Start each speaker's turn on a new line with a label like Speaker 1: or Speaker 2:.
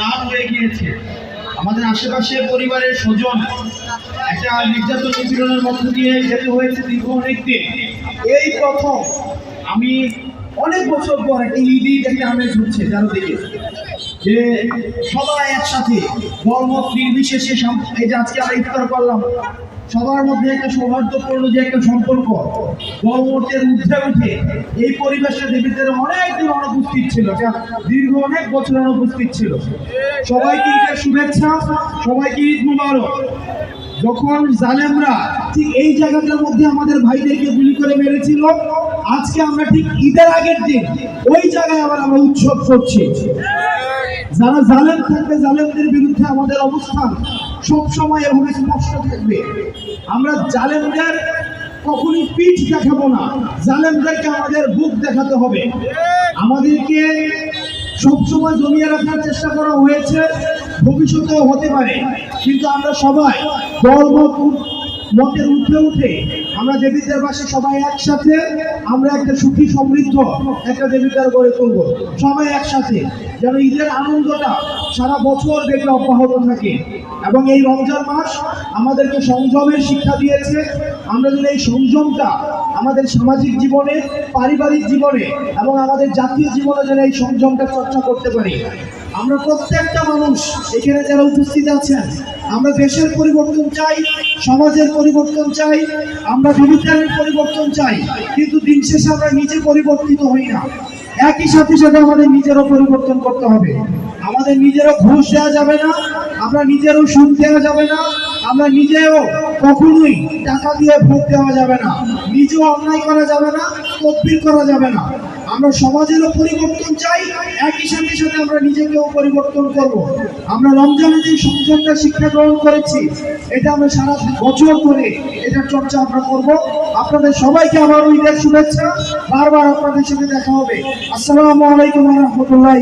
Speaker 1: রাত হয়ে গিয়েছে। আমাদের আশেপাশে পরিবারের স্বজন একটা নির্যাতন নিপীড়নের মধ্য দিয়ে যেতে হয়েছে দীর্ঘ অনেক দিন এই প্রথম আমি অনেক বছর পর একটা ঈদি দেখে আমেজ হচ্ছে চারদিকে। যে সবাই একসাথে ধর্মত নির্বিশেষে এই যে আজকে আমরা ইফতার করলাম সবার মধ্যে একটা সৌহার্দ্যপূর্ণ যে একটা সম্পর্ক ধর্মতের ঊর্ধ্বে উঠে এই পরিবেশে দেবীদের অনেক দিন অনুপস্থিত ছিল, যা দীর্ঘ অনেক বছর অনুপস্থিত ছিল। সবাইকে ঈদের শুভেচ্ছা, সবাইকে ঈদ মুবারক। যখন জালেমরা ঠিক এই জায়গাটার মধ্যে আমাদের ভাইদেরকে গুলি করে মেরেছিল, আজকে আমরা ঠিক ঈদের আগের দিন ওই জায়গায় আবার আমরা উৎসব করছি। যারা জালেম থাকবে, জালেমদের বিরুদ্ধে আমাদের অবস্থান সব সময় এভাবে স্পষ্ট থাকবে। আমরা জালেমদের কখনই পিঠ দেখাবো না। জালেমদেরকে আমাদের বুক দেখাতে হবে। আমাদেরকে সবসময় জমিয়ে রাখার চেষ্টা করা হয়েছে। ভবিষ্যতেও হতে পারে। কিন্তু আমরা সবাই মত মতের উঠে উঠে আমরা দেবীদের পাশে সবাই একসাথে আমরা একটা সুখী সমৃদ্ধ একটা দেবীদার গড়ে তুলব। সবাই একসাথে। যেন ঈদের আনন্দটা সারা বছর দেখে অব্যাহত থাকে। এবং এই রমজান মাস আমাদেরকে সংযমের শিক্ষা দিয়েছে। আমরা যেন এই সংযমটা আমাদের সামাজিক জীবনে, পারিবারিক জীবনে এবং আমাদের জাতীয় জীবনে যেন এই সংযমটা চর্চা করতে পারি। আমরা প্রত্যেকটা মানুষ এখানে যারা উপস্থিত আছেন, আমরা দেশের পরিবর্তন চাই, সমাজের পরিবর্তন চাই, আমরা বিবিধানের পরিবর্তন চাই, কিন্তু দিন শেষে আমরা নিজে পরিবর্তিত হই না। একই সাথে সাথে আমাদের নিজেরও পরিবর্তন করতে হবে। আমাদের নিজেরও ঘুষ দেওয়া যাবে না, আমরা নিজেরও সুদ দেওয়া যাবে না, আমরা নিজেও কখনোই টাকা দিয়ে ভোট দেওয়া যাবে না, নিজেও অন্যায় করা যাবে না, তদবির করা যাবে না। আমরা সমাজেরও পরিবর্তন চাই, একই সাথে সাথে আমরা নিজেকেও পরিবর্তন করব। আমরা রমজানে যে সংযমটা শিক্ষা গ্রহণ করেছি, এটা আমরা সারা বছর ধরে এটার চর্চা আমরা করব। আপনাদের সবাইকে আবার ঈদের শুভেচ্ছা। বারবার আপনাদের সাথে দেখা হবে। আসসালামু আলাইকুম রহমতুল্লাহ